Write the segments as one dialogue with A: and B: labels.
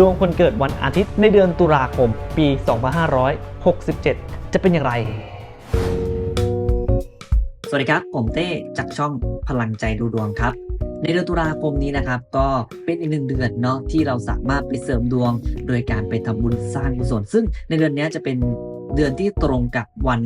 A: ดวงคนเกิดวันอาทิตย์ในเดือนตุลาคม ปี 2567 จะเป็นอย่างไร
B: สวัสดีครับ ผมเต้จากช่องพลังใจดูดวงครับในเดือนตุลาคมนี้นะครับ ก็เป็นอีกหนึ่งเดือนเนาะที่เราสามารถไปเสริมดวง โดยการไปทำบุญสร้างกุศลซึ่งในเดือนนี้จะเป็นเดือนที่ตรงกับวัน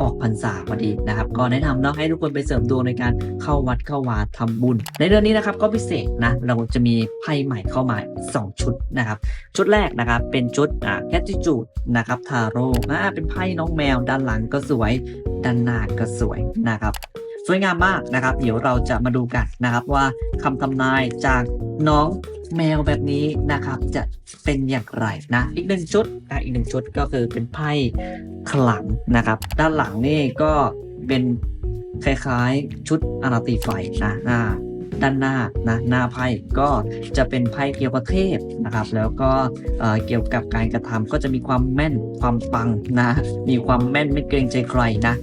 B: ออกพรรษาพอดีนะครับ ก็แนะนำเนาะให้ทุกคนไปเสริมดวงในการเข้าวัดเข้าวาทำบุญ ในเดือนนี้นะครับก็พิเศษนะเราจะมีไพ่ใหม่เข้ามา 2 ชุดนะครับ ชุดแรกนะครับเป็นชุดอ่าแคทติจูดนะครับทาโร่อ่าเป็นไพ่น้องแมวด้านหลังก็สวยด้านหน้าก็สวยนะครับ สวยงามมากนะครับ เดี๋ยวเราจะมาดูกันนะครับว่าคำทำนายจากน้องแมวแบบนี้นะครับจะเป็นอย่างไรนะ อีกหนึ่งชุดนะอีกหนึ่งชุดก็คือเป็นไพ่ขลังนะครับ ด้านหลังนี่ก็เป็นคล้ายๆชุดอาราตีไฟนะอ่า ด้านหน้านะหน้าไพ่ก็จะเป็นไพ่เกี่ยวกับเทพนะครับ แล้วก็เเกี่ยวกับการกระทำก็จะมีความแม่นความปังนะมีความแม่นไม่เกรงใจใครนะ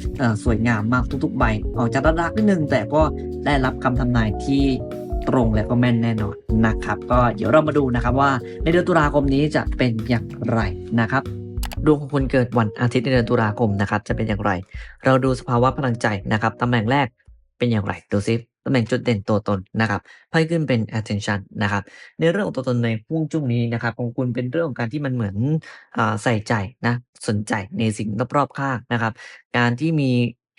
B: สวยงามมากทุกๆใบออกจากรักนิดนึงแต่ก็ได้รับคำทำนายที่ตรงและก็แม่นแน่นอนนะครับ ก็เดี๋ยวเรามาดูนะครับว่าในเดือนตุลาคมนี้จะเป็นอย่างไรนะครับดวงของคนเกิดวันอาทิตย์ในเดือนตุลาคมนะครับ จะเป็นอย่างไร เราดูสภาวะพลังใจนะครับตำแหน่งแรกเป็นอย่างไรดูซิ ตำแหน่งจุดเด่นตัวตนนะครับไพ่ขึ้นเป็น attention นะครับในเรื่องของตัวตนในห่วงจุ้งนี้นะครับของคุณเป็นเรื่องของการที่มันเหมือนอใส่ใจนะสนใจในสิ่งรอบๆข้างนะครับการที่มี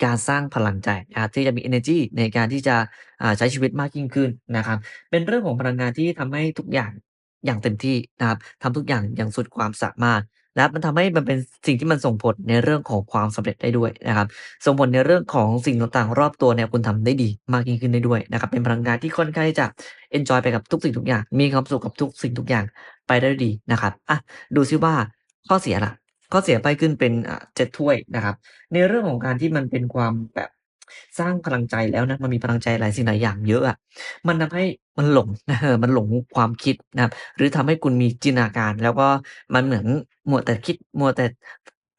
B: การสร้างพลังใจนะครับที่จะมี energy ในการที่จะใช้ชีวิตมากยิ่งขึ้นนะครับเป็นเรื่องของพลังงานที่ทำให้ทุกอย่างอย่างเต็มที่นะครับทำทุกอย่างอย่างสุดความสามารถ นะครับมันทำให้มันเป็นสิ่งที่มันส่งผลในเรื่องของความสำเร็จได้ด้วยนะครับ ส่งผลในเรื่องของสิ่งต่างๆ รอบตัวเนี่ยคุณทำได้ดีมากยิ่งขึ้นได้ด้วยนะครับ เป็นพลังงานที่ค่อนข้างจะ enjoy ไปกับทุกสิ่งทุกอย่าง มีความสุขกับทุกสิ่งทุกอย่างไปได้ดีนะครับอะดูซิว่าข้อเสียล่ะข้อเสียไปขึ้นเป็นเจ็ดถ้วยนะครับ ในเรื่องของการที่มันเป็นความแบบ สร้างพลังใจแล้วนะ มันมีพลังใจหลายสิ่งหลายอย่างเยอะอะ มันทำให้มันหลงเออมันหลงความคิดนะครับ หรือทำให้คุณมีจินตนาการ แล้วก็มันเหมือนมัวแต่คิดมัวแต่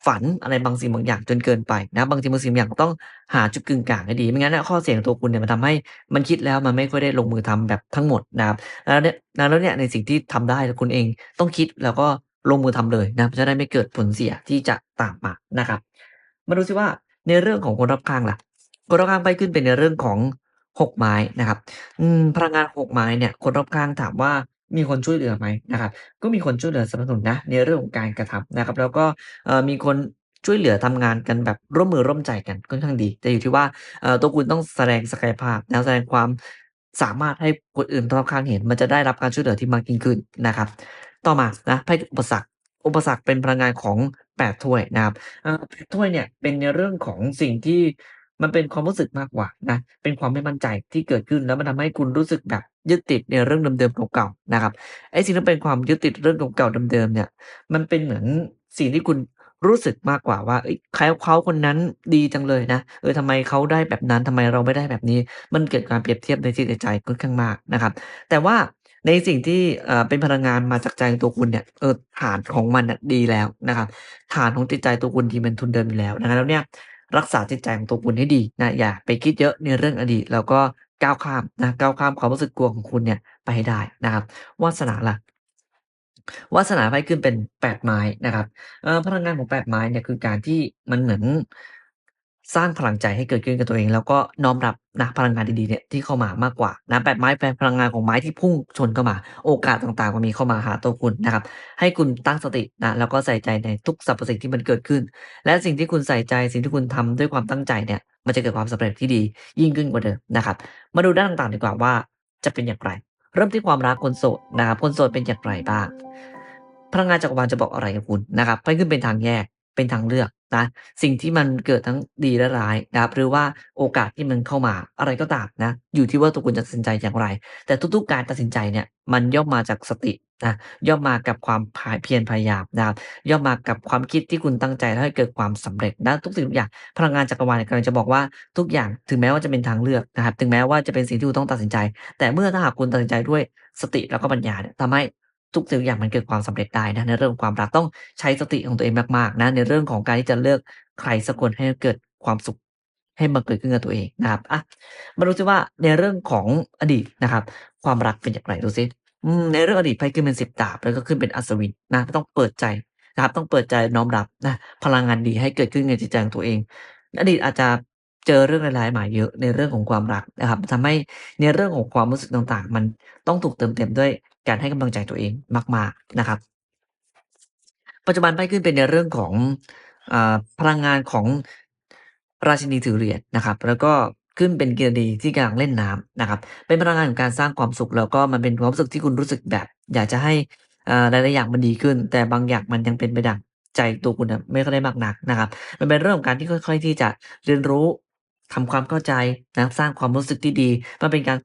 B: ฝันอะไรบางสิ่งบางอย่างจนเกินไปนะบางสิ่งบางสิ่งบางอย่างต้องหาจุดกึ่งกลางให้ดีไม่งั้นนะข้อเสียของตัวคุณเนี่ยมันทำให้มันคิดแล้วมันไม่ค่อยได้ลงมือทำแบบทั้งหมดนะครับแล้วเนี่ยแล้วเนี่ยในสิ่งที่ทำได้คุณเองต้องคิดแล้วก็ลงมือทำเลยนะจะได้ไม่เกิดผลเสียที่จะตามมานะครับ มาดูซิว่าในเรื่องของคนรอบข้างล่ะ คนรอบข้างไปขึ้นเป็นในเรื่องของหกไม้นะครับ อืม พลังงานหกไม้เนี่ย คนรอบข้างถามว่า มีคนช่วยเหลือไหมนะครับ ก็มีคนช่วยเหลือสนับสนุนนะ ในเรื่องของการกระทำนะครับ แล้วก็ เอ่อ มีคนช่วยเหลือทำงานกันแบบร่วมมือร่วมใจกันค่อนข้างดี แต่อยู่ที่ว่า เอ่อ ตัวคุณต้องแสดงศักยภาพนะแสดงความสามารถให้คนอื่นรอบข้างเห็น มันจะได้รับการช่วยเหลือที่มากยิ่งขึ้นนะครับ ต่อมานะไพ่อุปสรรค อุปสรรคเป็นพลังงานของแปดถ้วยนะครับ เอ่อแปดถ้วยเนี่ย เป็นในเรื่องของสิ่งที่ มันเป็นความรู้สึกมากกว่านะ เป็นความไม่มั่นใจที่เกิดขึ้นแล้วมันทำให้คุณรู้สึกแบบยึดติดในเรื่องเดิมๆเก่าๆนะครับไอ้สิ่งที่เป็นความยึดติดเรื่องเก่าๆเดิมๆเนี่ย มันเป็นเหมือนสิ่งที่คุณรู้สึกมากกว่าว่าเอ้เขาเขาคนนั้นดีจังเลยนะเออทำไมเขาได้แบบนั้นทำไมเราไม่ได้แบบนี้ มันเกิดการเปรียบเทียบในจิตใจค่อนข้างมากนะครับ แต่ว่าในสิ่งที่เอ่อเป็นพลังงานมาจากใจตัวคุณเนี่ยเออฐานของมันน่ะดีแล้วนะครับฐานของจิตใจตัวคุณที่เป็นทุนเดิมอยู่แล้วนะครับแล้วเนี่ย รักษาจิตใจของตัวคุณให้ดีนะอย่าไปคิดเยอะในเรื่องอดีต แล้วก็ก้าวข้ามนะก้าวข้ามความรู้สึกกลัวของคุณเนี่ยไปให้ได้นะครับวาสนาล่ะวาสนาไพ่ขึ้นเป็นแปดไม้นะครับพลังงานของแปดไม้เนี่ยคือการที่มันเหมือน สร้างพลังใจให้เกิดขึ้นกับตัวเอง แล้วก็น้อมรับนะพลังงานดี ๆ เนี่ยที่เข้ามามากกว่านะแปดไม้เป็นพลังงานของไม้ที่พุ่งชนเข้ามา โอกาสต่างๆ มันมีเข้ามาหาตัวคุณนะครับ ให้คุณตั้งสตินะแล้วก็ใส่ใจในทุกสรรพสิ่งที่มันเกิดขึ้น และสิ่งที่คุณใส่ใจสิ่งที่คุณทำด้วยความตั้งใจเนี่ย มันจะเกิดความสำเร็จที่ดียิ่งขึ้นกว่าเดิมนะครับ มาดูด้านต่างๆดีกว่าว่าจะเป็นอย่างไร เริ่มที่ความรักคนโสดนะครับคนโสดเป็นอย่างไรบ้าง พลังงานจักรวาลจะบอกอะไรกับคุณนะครับไพ่ขึ้นเป็นทางแยกเป็นทางเลือก นะ สิ่งที่มันเกิดทั้งดีและร้ายนะครับหรือว่าโอกาสที่มันเข้ามาอะไรก็ตามนะ อยู่ที่ว่าตัวคุณจะตัดสินใจอย่างไร แต่ทุกๆการตัดสินใจเนี่ยมันย่อมมาจากสตินะย่อมมากับความเพียรพยายามนะครับย่อมมากับความคิดที่คุณตั้งใจแล้วให้เกิดความสำเร็จนะทุกสิ่งทุกอย่างพลังงานจักรวาลกำลังจะบอกว่าทุกอย่างถึงแม้ว่าจะเป็นทางเลือกนะครับถึงแม้ว่าจะเป็นสิ่งที่คุณต้องตัดสินใจ แต่เมื่อถ้าหากคุณตัดสินใจด้วยสติแล้วก็ปัญญาเนี่ยทำให้ ทุกสิ่งอย่างมันเกิดความสำเร็จได้นะในเรื่องความรักต้องใช้สติของตัวเองมากๆนะในเรื่องของการที่จะเลือกใครสักคนให้เกิดความสุขให้มันเกิดขึ้นกับตัวเองนะครับอะมาดูซิว่าในเรื่องของอดีตนะครับ ความรักเป็นอย่างไรดูซิในเรื่องอดีตไพ่ขึ้นเป็น10ดาบแล้วก็ขึ้นเป็นอัศวินนะต้องเปิดใจนะครับต้องเปิดใจน้อมรับนะพลังงานดีให้เกิดขึ้นในจิตใจของตัวเอง อดีตอาจจะ เจอเรื่องร้ายๆมาเยอะในเรื่องของความรักนะครับทำให้ในเรื่องของความรู้สึกต่างๆ มันต้องถูกเติมเต็มด้วยการให้กำลังใจตัวเองมาก ๆนะครับ ปัจจุบันไพ่ขึ้นเป็นในเรื่องของอพลังงานของราชินีถือเหรียญนะครับ แล้วก็ขึ้นเป็นกีรดีที่กำลังเล่นน้ำนะครับ เป็นพลังงานของการสร้างความสุข แล้วก็มันเป็นความรู้สึกที่คุณรู้สึกแบบ อยากจะให้อ่าหลายๆอย่างมันดีขึ้น แต่บางอย่างมันยังเป็นไปดังใจตัวคุณไม่ค่อยได้มากนักนะครับ มันเป็นเรื่องของการที่ค่อย ๆ ที่จะเรียนรู้ ทำความเข้าใจนะครับสร้างความรู้สึกที่ดี มันเป็นการ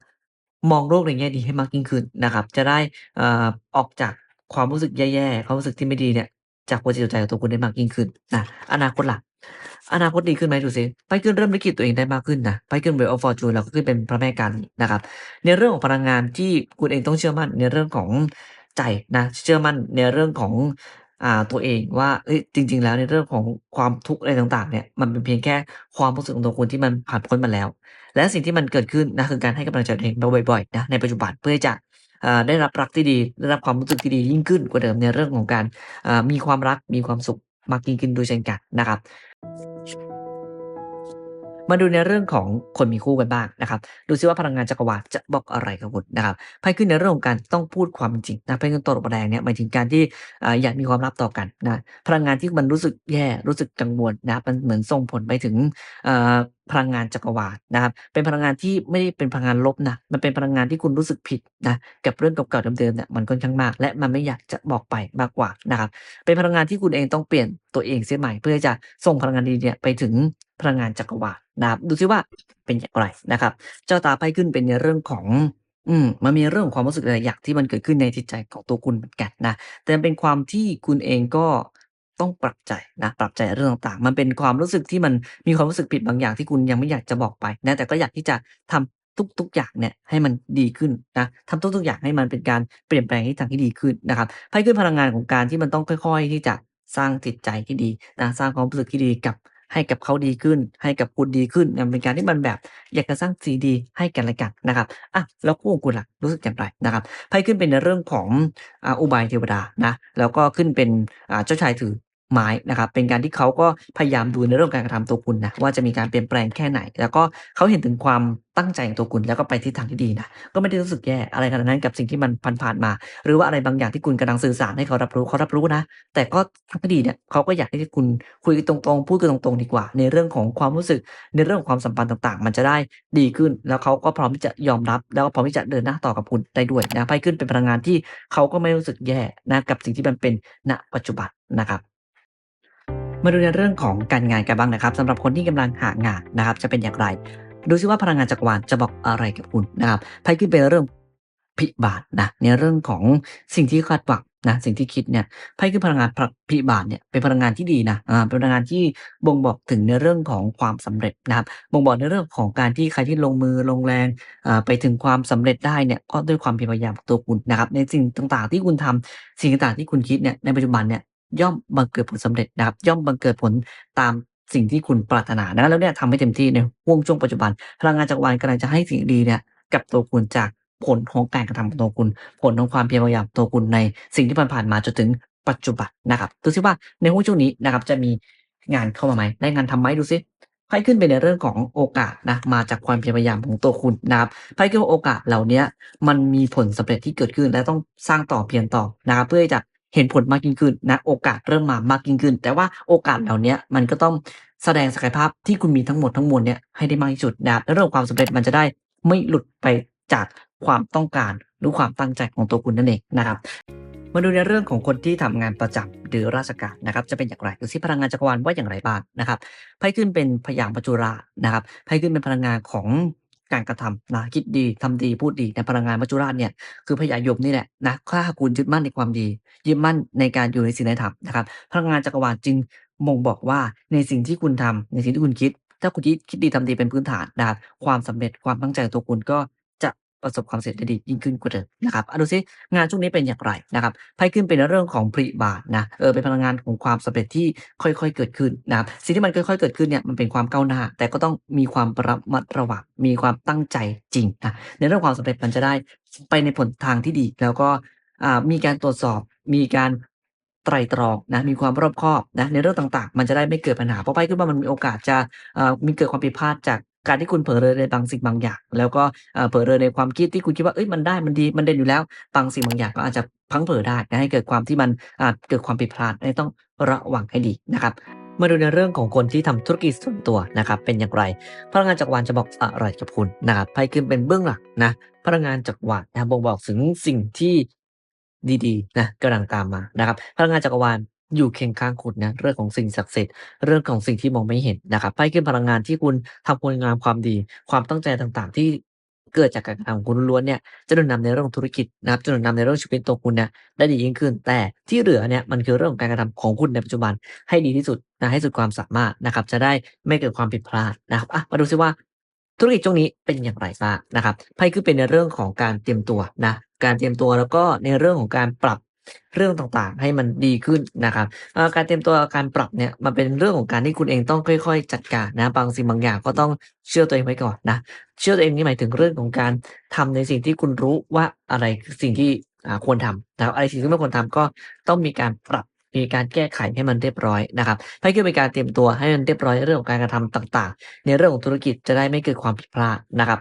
B: มองโลกในแง่ดีให้มากยิ่งขึ้นนะครับ จะได้อ่าออกจากความรู้สึกแย่ๆความรู้สึกที่ไม่ดีเนี่ย จากหัวจิตหัวใจของตัวคุณได้มากยิ่งขึ้นนะอนาคตล่ะอนาคตดีขึ้นไหมดูซิไพ่ขึ้นเริ่มลิขิตตัวเองได้มากขึ้นนะไพ่ขึ้น Wheel of Fortune แล้วก็ขึ้นเป็นพระแม่กาลีนะครับ ในเรื่องของพลังงานที่คุณเองต้องเชื่อมั่นในเรื่องของใจนะ เชื่อมั่นในเรื่องของ อ่า ตัวเองว่า เฮ้ย จริง ๆ แล้วในเรื่องของความทุกข์อะไรต่าง ๆ เนี่ย มันเป็นเพียงแค่ความรู้สึกของตัวคุณที่มันผ่านพ้นมาแล้ว และสิ่งที่มันเกิดขึ้นนะ คือการให้กำลังใจตัวเองบ่อย ๆ นะ ในปัจจุบัน เพื่อที่จะ อ่า ได้รับรักที่ดี ได้รับความรู้สึกที่ดียิ่งขึ้นกว่าเดิม ในเรื่องของการ อ่า มีความรัก มีความสุขมากยิ่งขึ้นด้วยเช่นกันนะครับ มาดูในเรื่องของคนมีคู่กันบ้างนะครับดูซิว่าพลังงานจักรวาลจะบอกอะไรกับคุณนะครับไพ่ขึ้นในเรื่องของการต้องพูดความจริงนะไพ่ขึ้นตัวแดงเนี่ยหมายถึงการที่อ่าอยากมีความลับต่อกันนะพลังงานที่มันรู้สึกแย่รู้สึกกังวลนะมันเหมือนส่งผลไปถึงอ่า พลังงานจักรวาลนะครับ เป็นพลังงานที่ไม่ได้เป็นพลังงานลบนะ มันเป็นพลังงานที่คุณรู้สึกผิดนะ กับเรื่องเก่าๆเดิมๆเนี่ยมันค่อนข้างมาก และมันไม่อยากจะบอกไปมากกว่านะครับ เป็นพลังงานที่คุณเองต้องเปลี่ยนตัวเองเสียใหม่ เพื่อจะส่งพลังงานดีเนี่ยไปถึงพลังงานจักรวาลนะครับ ดูซิว่าเป็นอย่างไรนะครับ เจ้าตาไพ่ขึ้นเป็นในเรื่องของอืมมันมีเรื่องของความรู้สึกหลายอย่างที่มันเกิดขึ้นในจิตใจของตัวคุณเหมือนกันนะ แต่เป็นความที่คุณเองก็ ต้องปรับใจนะปรับใจเรื่องต่างๆ มันเป็นความรู้สึกที่มันมีความรู้สึกผิดบางอย่างที่คุณยังไม่อยากจะบอกไปนะแต่ก็อยากที่จะทำทุกๆ อย่างเนี่ยให้มันดีขึ้นนะทำทุกๆ อย่างให้มันเป็นการเปลี่ยนแปลงที่ทางที่ดีขึ้นนะครับไพ่ขึ้นพลังงานของการที่มันต้องค่อย ๆ ที่จะสร้างจิตใจที่ดีนะสร้างความรู้สึกที่ดีกับให้กับเขาดีขึ้น ให้กับคุณดีขึ้นมันเป็นการที่มันแบบอยากจะสร้างสิ่งดีให้กันและกันนะครับอะแล้วคู่ของคุณล่ะรู้สึกอย่างไรนะครับไพ่ขึ้นเป็นในเรื่องของอุบายเทวดานะแล้วก็ขึ้นเป็นเจ้าชายถือ ไม้นะครับเป็นการที่เขาก็พยายามดูในเรื่องการกระทำตัวคุณนะว่าจะมีการเปลี่ยนแปลงแค่ไหน แล้วก็เขาเห็นถึงความตั้งใจของตัวคุณแล้วก็ไปทิศทางที่ดีนะก็ไม่ได้รู้สึกแย่อะไรขนาดนั้นกับสิ่งที่มันผ่านๆมา หรือว่าอะไรบางอย่างที่คุณกำลังสื่อสารให้เขารับรู้เขารับรู้นะ แต่ก็ทางดีเนี่ยเขาก็อยากให้คุณคุยกันตรงๆ พูดกันตรงๆดีกว่า ในเรื่องของความรู้สึกในเรื่องของความสัมพันธ์ต่างๆ มันจะได้ดีขึ้น แล้วเขาก็พร้อมที่จะยอมรับ แล้วก็พร้อมที่จะเดินหน้าต่อกับคุณได้ด้วยนะไพ่ขึ้นเป็นพลังงานที่เขาก็ไม่รู้สึกแย่นะกับสิ่งที่มันเป็นณปัจจุบันนะครับ มาดูในเรื่องของการงานกันบ้างนะครับสำหรับคนที่กำลังหางานนะครับ จะเป็นอย่างไร ดูซิว่าพลังงานจักรวาลจะบอกอะไรกับคุณนะครับไพ่ขึ้นเป็นเรื่องพิบาทนะในเรื่องของสิ่งที่คาดหวังนะสิ่งที่คิดเนี่ยไพ่ขึ้นพลังงานพิบาทเนี่ยเป็นพลังงานที่ดีนะอ่าเป็นพลังงานที่บ่งบอกถึงในเรื่องของความสำเร็จนะครับบ่งบอกในเรื่องของการที่ใครที่ลงมือลงแรงอ่าไปถึงความสำเร็จได้เนี่ยก็ด้วยความพยายามของตัวคุณนะครับในสิ่งต่างๆที่คุณทำสิ่งต่างๆที่คุณคิดเนี่ยในปัจจุบันเนี่ย ย่อมบังเกิดผลสำเร็จนะครับ ย่อมบังเกิดผลตามสิ่งที่คุณปรารถนานะแล้วเนี่ยทำให้เต็มที่ในห่วงช่วงปัจจุบัน พลังงานจักรวาลกำลังจะให้สิ่งดีเนี่ยกับตัวคุณจากผลของการกระทำของตัวคุณ ผลของความพยายามตัวคุณในสิ่งที่ผ่านมาจนถึงปัจจุบันนะครับดูซิว่าในห่วงช่วงนี้นะครับจะมีงานเข้ามาไหมได้งานทำไหมดูซิไพ่ขึ้นไปในเรื่องของโอกาสนะมาจากความพยายามของตัวคุณนะครับไพ่ขึ้นว่าโอกาสเหล่านี้มันมีผลสำเร็จที่เกิดขึ้นและต้องสร้างต่อเพียงต่อนะครับเพื่อจะ เห็นผลมากยิ่งขึ้นนะโอกาสเริ่มมามากยิ่งขึ้น แต่ว่าโอกาสเหล่านี้มันก็ต้องแสดงศักยภาพที่คุณมีทั้งหมดทั้งมวลเนี่ยให้ได้มากที่สุดนะและเรื่องความสำเร็จมันจะได้ไม่หลุดไปจากความต้องการหรือความตั้งใจของตัวคุณนั่นเองนะครับมาดูในเรื่องของคนที่ทำงานประจำหรือราชการนะครับจะเป็นอย่างไรดูซิพลังงานจักรวาลว่าอย่างไรบ้างนะครับไพ่ขึ้นเป็นพยางค์ปัจจุรานะครับไพ่ขึ้นเป็นพลังงานของ การกระทำนะคิดดีทำดีพูดดีในพลังงานมัจจุราชเนี่ยคือพยายมนี่แหละนะถ้าคุณยึดมั่นในความดียึดมั่นในการอยู่ในสิ่งใดทำนะครับพลังงานจักรวาลจึงบ่งบอกว่าในสิ่งที่คุณทำในสิ่งที่คุณคิด ถ้าคุณคิดคิดดีทำดีเป็นพื้นฐานนะครับความสำเร็จความตั้งใจของตัวคุณก็ ประสบความสำเร็จได้ดียิ่งขึ้นกว่าเดิมนะครับอดูซิงานช่วงนี้เป็นอย่างไรนะครับไพ่ขึ้นเป็นเรื่องของพริบาทนะเออเป็นพลังงานของความสำเร็จที่ค่อยๆ เกิดขึ้นนะครับสิ่งที่มันค่อยๆ เกิดขึ้นเนี่ยมันเป็นความก้าวหน้า แต่ก็ต้องมีความระมัดระวังมีความตั้งใจจริงนะในเรื่องความสำเร็จมันจะได้ไปในผลทางที่ดี แล้วก็อ่ามีการตรวจสอบมีการไตรตรองนะมีความรอบคอบนะในเรื่องต่างๆ มันจะได้ไม่เกิดปัญหาเพราะไพ่ขึ้นว่ามันมีโอกาสจะอ่อมีเกิดความผิดพลาดจาก การที่คุณเผลอเรอในบางสิ่งบางอย่าง แล้วก็เผลอเรอในความคิดที่คุณคิดว่าเอ้ยมันได้มันดีมันเด่นอยู่แล้วบางสิ่งบางอย่างก็อาจจะพังเผลอได้นะให้เกิดความที่มันอาจเกิดความผิดพลาดต้องระวังให้ดีนะครับมาดูในเรื่องของคนที่ทำธุรกิจส่วนตัวนะครับเป็นอย่างไร พลังงานจักรวาลจะบอกอะไรกับคุณนะครับไพ่ขึ้นเป็นเบื้องหลังนะพลังงานจักรวาลนะบบ่งบอกถึงสิ่งที่ดีๆนะกำลังตามมานะครับพลังงานจักรวาล อยู่เคียงข้างคุณนะเรื่องของสิ่งศักดิ์สิทธิ์เรื่องของสิ่งที่มองไม่เห็นนะครับไพ่ขึ้นพลังงานที่คุณทำคุณงามความดี ความตั้งใจต่างๆ ที่เกิดจากการกระทำของคุณล้วนๆเนี่ยจะหนุนนำในเรื่องธุรกิจนะครับจะหนุนนำในเรื่องชีวิตตัวคุณเนี่ยได้ดียิ่งขึ้น แต่ที่เหลือเนี่ยมันคือเรื่องของการกระทำของคุณในปัจจุบันให้ดีที่สุดนะให้สุดความสามารถนะครับ จะได้ไม่เกิดความผิดพลาดนะครับอะมาดูซิว่าธุรกิจช่วงนี้เป็นอย่างไรบ้างนะครับไพ่คือเป็นในเรื่องของการเตรียมตัวนะการเตรียมตัวแล้วก็ในเรื่องของการปรับ เรื่องต่างๆ ให้มันดีขึ้นนะครับการเตรียมตัวการปรับเนี่ยมันเป็นเรื่องของการที่คุณเองต้องค่อย ๆ จัดการนะบางสิ่งบางอย่างก็ต้องเชื่อตัวเองไว้ก่อนนะเชื่อตัวเองนี่หมายถึงเรื่องของการทำในสิ่งที่คุณรู้ว่าอะไรสิ่งที่ควรทำนะครับอะไรสิ่งที่ไม่ควรทำก็ต้องมีการปรับมีการแก้ไขให้มันเรียบร้อยนะครับไพ่คือเป็นการเตรียมตัวให้มันเรียบร้อยในเรื่องของการกระทำต่าง ๆ ในเรื่องของธุรกิจจะได้ไม่เกิดความผิดพลาดนะครับ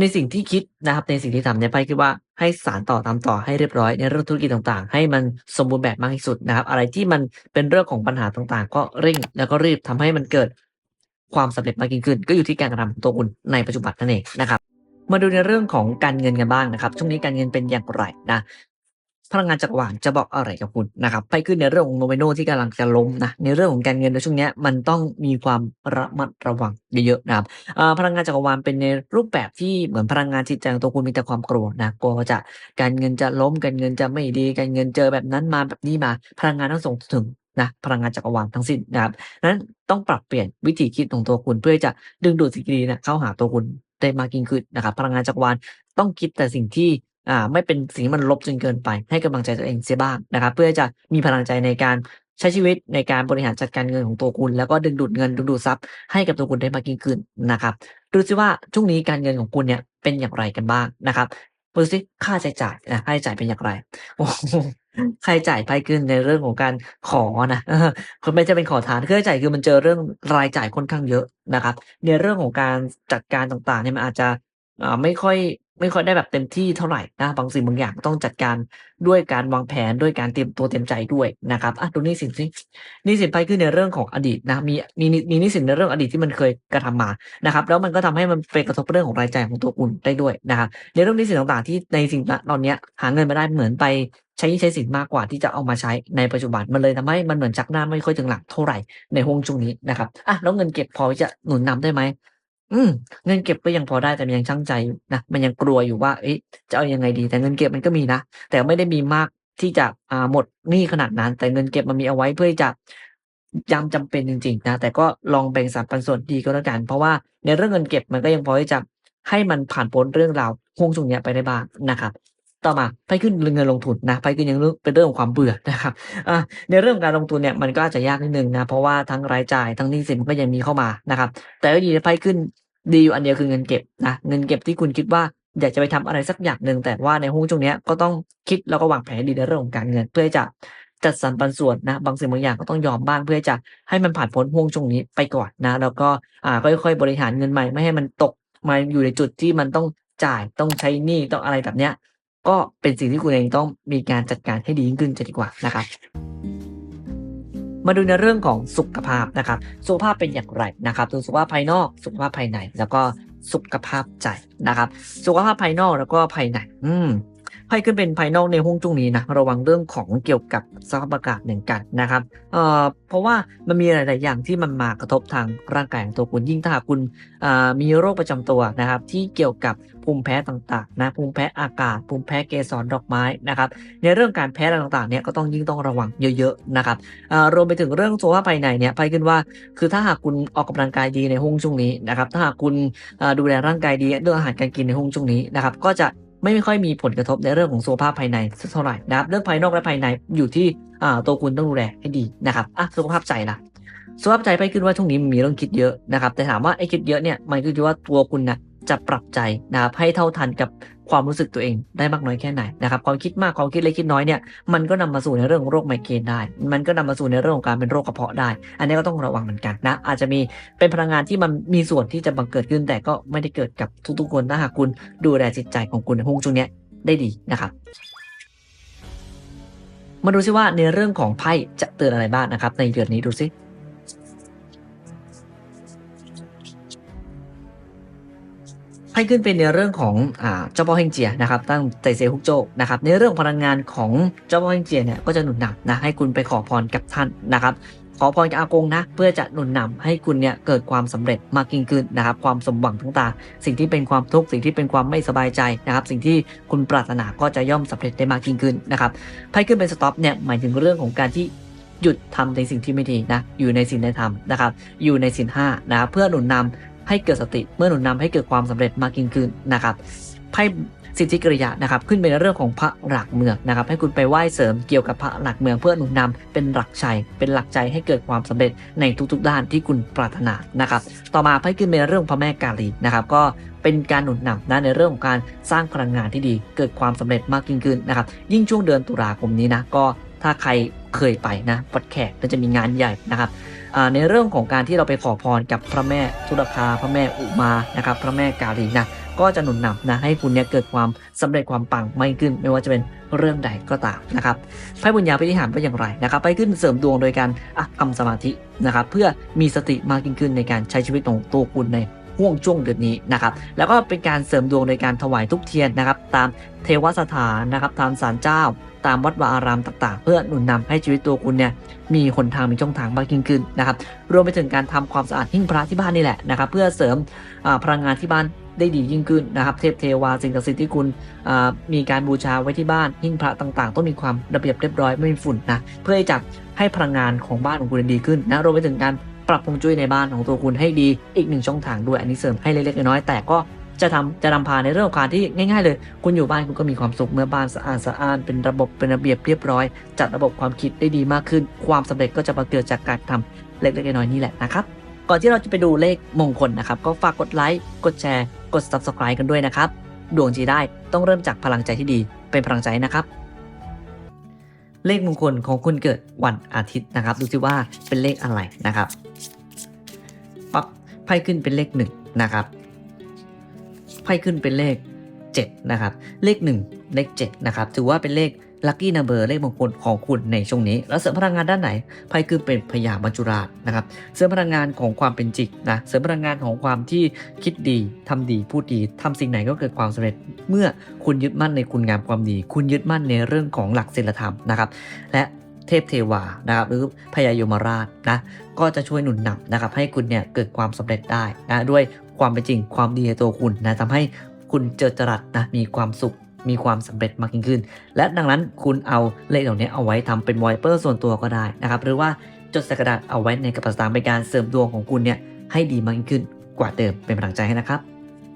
B: ในสิ่งที่คิดนะครับในสิ่งที่ทำเนี่ยไพ่คิดว่าให้สารต่อทำต่อให้เรียบร้อยในเรื่องธุรกิจต่างๆ ให้มันสมบูรณ์แบบมากที่สุดนะครับ อะไรที่มันเป็นเรื่องของปัญหาต่างๆ ก็เร่งแล้วก็รีบทำให้มันเกิดความสำเร็จมากยิ่งขึ้น ก็อยู่ที่การกระทำของตัวคุณในปัจจุบันนั่นเองนะครับมาดูในเรื่องของการเงินกันบ้างนะครับ ช่วงนี้การเงินเป็นอย่างไรนะ พลังงานจักรวาลจะบอกอะไรกับคุณนะครับไปขึ้นในเรื่องของโนเมโนที่กำลังจะล้มนะในเรื่องของการเงินในช่วงนี้มันต้องมีความระมัดระวังเยอะๆนะครับพลังงานจักรวาลเป็นในรูปแบบที่เหมือนพลังงานจิตใจของตัวคุณมีแต่ความกลัวนะกลัวจะการเงินจะล้มการเงินจะไม่ดีการเงินเจอแบบนั้นมาแบบนี้มา พลังงานต้องส่งถึงนะพลังงานจักรวาลทั้งสิ้นนะครับนั้นต้องปรับเปลี่ยนวิธีคิดของตัวคุณเพื่อจะดึงดูดสิ่งดีๆนะเข้าหาตัวคุณได้มากยิ่งขึ้นนะครับพลังงานจักรวาลต้องคิดแต่สิ่งที่ อ่าไม่เป็นสิ่งที่มันลบจนเกินไป ให้กำลังใจตัวเองเสียบ้างนะครับ เพื่อจะมีพลังใจในการใช้ชีวิตในการบริหารจัดการเงินของตัวคุณ แล้วก็ดึงดูดเงินดึงดูดทรัพย์ให้กับตัวคุณได้มากยิ่งขึ้นนะครับดูซิว่าช่วงนี้การเงินของคุณเนี่ยเป็นอย่างไรกันบ้างนะครับดูซิค่าใช้จ่ายนะค่าใช้จ่ายเป็นอย่างไรโอ้โหค่าใช้จ่ายไปขึ้นในเรื่องของการขอนะเออคนไม่จะเป็นขอทานค่าใช้จ่ายคือมันเจอเรื่องรายจ่ายค่อนข้างเยอะนะครับ ในเรื่องของการจัดการต่างๆเนี่ยมันอาจจะอ่าไม่ค่อย ไม่ค่อยได้แบบเต็มที่เท่าไหร่นะบางสิ่งบางอย่างต้องจัดการด้วยการวางแผนด้วยการเตรียมตัวเตรียมใจด้วยนะครับอะดูนี่สินสินี่สินไปคือในเรื่องของอดีตนะมีมีมีนี่สินในเรื่องอดีตที่มันเคยกระทำมานะครับแล้วมันก็ทำให้มันไปกระทบเรื่องของรายจ่ายของตัวคุณได้ด้วยนะครับในเรื่องนี้สินต่างๆที่ในสิ่งตอนเนี้ยหาเงินมาได้เหมือนไปใช้ใช้สินมากกว่าที่จะเอามาใช้ในปัจจุบันมันเลยทำให้มันเหมือนชักหน้าไม่ค่อยถึงหลังเท่าไหร่ในห่วงช่วงนี้นะครับอะแล้วเงินเก็บพอจะหนุนนำได้ไหม อืมเงินเก็บก็ยังพอได้แต่มันยังชั่งใจอยู่นะมันยังกลัวอยู่ว่าเอ๊ะจะเอายังไงดี แต่เงินเก็บมันก็มีนะแต่ไม่ได้มีมากที่จะอ่าหมดหนี้ขนาดนั้น แต่เงินเก็บมันมีเอาไว้เพื่อจะยามจำเป็นจริงๆนะแต่ก็ลองแบ่งสรรปันส่วนดีก็แล้วกัน เพราะว่าในเรื่องเงินเก็บมันก็ยังพอที่จะให้มันผ่านพ้นเรื่องราวห่วงช่วงเนี้ยไปได้บ้างนะครับต่อมาไปขึ้นเงินลงทุนนะไปขึ้นยังเรื่องเป็นเรื่องของความเบื่อนะครับในเรื่องการลงทุนเนี่ยมันก็อาจจะยากนิดนึงนะเพราะว่าทั้งรายจ่ายทั้งหนี้สินมันก็ยังมีเข้ามานะครับแต่ก็ดีไพ่ขึ้น ดีอยู่อันเดียวคือเงินเก็บนะเงินเก็บที่คุณคิดว่าอยากจะไปทำอะไรสักอย่างหนึ่งแต่ว่าในหุ้นช่วงนี้ก็ต้องคิดแล้วก็วางแผนดีในเรื่องของการเงิน เพื่อจะจัดสรรปันส่วนนะบางสิ่งบางอย่างก็ต้องยอมบ้างเพื่อจะให้มันผ่านพ้นห่วงช่วงนี้ไปก่อนนะแล้วก็อ่าค่อยๆ บริหารเงินใหม่ไม่ให้มันตกมาอยู่ในจุดที่มันต้องจ่ายต้องใช้หนี้ต้องอะไรแบบเนี้ยก็เป็นสิ่งที่คุณเองต้องมีการจัดการให้ดียิ่งขึ้นจะดีกว่านะครับ มาดูในเรื่องของสุขภาพนะครับ สุขภาพเป็นอย่างไรนะครับดูสุขภาพภายนอก สุขภาพภายใน แล้วก็สุขภาพใจนะครับ สุขภาพภายนอกแล้วก็ภายใน อืม พ่ขึ้นเป็นภายนอกในห้องจุงนี้นะระวังเรื่องของเกี่ยวกับสภาพอากาศหมือนกันนะครับเอ่อเพราะว่ามันมีหลาย ๆ อย่างที่มันมากระทบทางร่างกายของตัวคุณยิ่งถ้าคุณมีโรคประจำตัวนะครับ ที่เกี่ยวกับภูมิแพ้ต่าง ๆ นะภูมิแพ้อากาศ ภูมิแพ้เกสรดอกไม้นะครับ ในเรื่องการแพ้อะไรต่าง ๆ เนี่ยก็ต้องยิ่งต้องระวังเยอะ ๆ นะครับรวมไปถึงเรื่องสุขภาพภายในเนี่ยไพ่ขึ้นว่า คือถ้าหากคุณออกกำลังกายดีในห้องช่วงนี้นะครับ ถ้าหากคุณดูแลร่างกายดีเรื่องอาหารการกินในห้องช่วงนี้นะครับ ก็จะ ไม่ค่อยมีผลกระทบในเรื่องของสุขภาพภายในเท่าไหร่นะครับเรื่องภายนอกและภายในอยู่ที่ตัวคุณต้องดูแลให้ดีนะครับอะสุขภาพใจล่ะสุขภาพใจไปขึ้นว่าช่วงนี้มีเรื่องคิดเยอะนะครับแต่ถามว่าไอ้คิดเยอะเนี่ยมันก็คือว่าตัวคุณนะจะปรับใจนะครับให้เท่าทันกับ ความรู้สึกตัวเองได้มากน้อยแค่ไหนนะครับความคิดมากความคิดเล็กคิดน้อยเนี่ยมันก็นำมาสู่ในเรื่องของโรคไมเกรนได้ มันก็นำมาสู่ในเรื่องของการเป็นโรคกระเพาะได้ อันนี้ก็ต้องระวังเหมือนกันนะอาจจะมีเป็นพลังงานที่มันมีส่วนที่จะบังเกิดขึ้น แต่ก็ไม่ได้เกิดกับทุกๆคนถ้าหากคุณดูแลจิตใจของคุณในห้องช่วงนี้ได้ดีนะครับมาดูซิว่าในเรื่องของไพ่จะเตือนอะไรบ้างนะครับ ในเดือนนี้ดูซิ ไพ่ขึ้นเป็นในเรื่องของอ่าเจ้าพ่อเฮงเจียนะครับตั้งใจเซฮุกโจกนะครับในเรื่องพลังงานของเจ้าพ่อเฮงเจียเนี่ยก็จะหนุนนำนะให้คุณไปขอพรกับท่านนะครับขอพรกับอากงนะเพื่อจะหนุนนำให้คุณเนี่ยเกิดความสำเร็จมากยิ่งขึ้นนะครับความสมหวังต่างๆสิ่งที่เป็นความทุกข์สิ่งที่เป็นความไม่สบายใจนะครับสิ่งที่คุณปรารถนาก็จะย่อมสำเร็จได้มากยิ่งขึ้นนะครับไพ่ขึ้นเป็นสต็อปเนี่ยหมายถึงเรื่องของการที่หยุดทำในสิ่งที่ไม่ดีนะอยู่ในสิ่งใดธรรมนะครับอยู่ในสินห้านะครับเพื่อหนุนนำ ให้เกิดสติเมื่อหนุนนำให้เกิดความสำเร็จมากยิ่งขึ้นนะครับไพ่สิทธิกริยานะครับขึ้นเป็นเรื่องของพระหลักเมืองนะครับ ให้คุณไปไหว้เสริมเกี่ยวกับพระหลักเมืองเพื่อหนุนนำเป็นหลักชัยเป็นหลักใจให้เกิดความสำเร็จในทุกๆด้านที่คุณปรารถนานะครับ ต่อมาไพ่ขึ้นเป็นเรื่องพระแม่กาลีนะครับก็เป็นการหนุนนำนะในเรื่องของการสร้างพลังงานที่ดี เกิดความสำเร็จมากยิ่งขึ้นนะครับ ยิ่งช่วงเดือนตุลาคมนี้นะก็ถ้าใครเคยไปนะวัดแขกก็จะมีงานใหญ่นะครับ ในเรื่องของการที่เราไปขอพรกับพระแม่ทุรคาพระแม่อุมานะครับพระแม่กาลีนะก็จะหนุนนำนะให้คุณเนี่ยเกิดความสำเร็จความปังไม่ขึ้น ไม่ว่าจะเป็นเรื่องใดก็ตามนะครับไพ่บุญญาพิธิหารเป็นอย่างไรนะครับไปขึ้นเสริมดวงโดยการอะทำสมาธินะครับเพื่อมีสติมากยิ่งขึ้นในการใช้ชีวิตของตัวคุณใน ห่วงช่วงเดือนนี้นะครับแล้วก็เป็นการเสริมดวงโดยการถวายทุกเทียนนะครับ ตามเทวสถานนะครับตามศาลเจ้า ตามวัดวาอารามต่าง ๆ เพื่อหนุนนำให้ชีวิตตัวคุณเนี่ยมีหนทางมีช่องทางมากยิ่งขึ้นนะครับรวมไปถึงการทำความสะอาดหิ้งพระที่บ้านนี่แหละนะครับ เพื่อเสริมพลังงานที่บ้านได้ดียิ่งขึ้นนะครับ เทพเทวาสิ่งศักดิ์สิทธิ์ที่คุณมีการบูชาไว้ที่บ้านหิ้งพระต่างๆ ต้องมีความระเบียบเรียบร้อยไม่มีฝุ่นนะเพื่อจะให้พลังงานของบ้านของคุณดีขึ้นนะรวมไปถึงการ ปรับฮวงจุ้ยในบ้านของตัวคุณให้ดีอีกหนึ่งช่องทางด้วยอันนี้เสริมให้เล็กๆน้อยๆแต่ก็จะทำจะนำพาในเรื่องของการที่ง่ายๆเลย คุณอยู่บ้านคุณก็มีความสุขเมื่อบ้านสะอาดสะอ้านเป็นระบบเป็นระเบียบเรียบร้อย จัดระบบความคิดได้ดีมากขึ้น ความสำเร็จก็จะมาเกิดจากการทำเล็กๆน้อยๆนี่แหละนะครับก่อนที่เราจะไปดูเลขมงคลนะครับ ก็ฝากกดไลค์กดแชร์ กด subscribe กันด้วยนะครับ ดวงจีได้ต้องเริ่มจากพลังใจที่ดีเป็นพลังใจนะครับ เลขมงคลของคุณเกิดวันอาทิตย์นะครับ ดูสิว่าเป็นเลขอะไรนะครับ พ่ขึ้นเป็นเลขหนึ่งนะครับไพ่ขึ้นเป็นเลข 7 นะครับ เลข 1 เลข 7 นะครับ ถือว่าเป็นเลขลัคกี้นัมเบอร์เลขมงคลของคุณในช่วงนี้ แล้วเสริมพลังงานด้านไหนไพ่คือเป็นพยามัจจุราชนะครับ เสริมพลังงานของความเป็นจริงนะ เสริมพลังงานของความที่คิดดีทำดี พูดดีทำสิ่งไหนก็เกิดความสำเร็จ เมื่อคุณยึดมั่นในคุณงามความดี คุณยึดมั่นในเรื่องของหลักศีลธรรมนะครับ และ เทพเทวานะครับหรือพญายมราชนะก็จะช่วยหนุนนำนะครับให้คุณเนี่ยเกิดความสำเร็จได้นะด้วยความเป็นจริงความดีในตัวคุณนะทำให้คุณเจอจรัสนะมีความสุขมีความสำเร็จมากยิ่งขึ้น และดังนั้นคุณเอาเลขเหล่านี้เอาไว้ทำเป็นวอลเปอร์ส่วนตัวก็ได้นะครับหรือว่าจดใส่กระดาษเอาไว้ในกระเป๋าสตางค์เป็นการเสริมดวงของคุณเนี่ยให้ดีมากยิ่งขึ้นกว่าเดิมเป็นกำลังใจให้นะครับ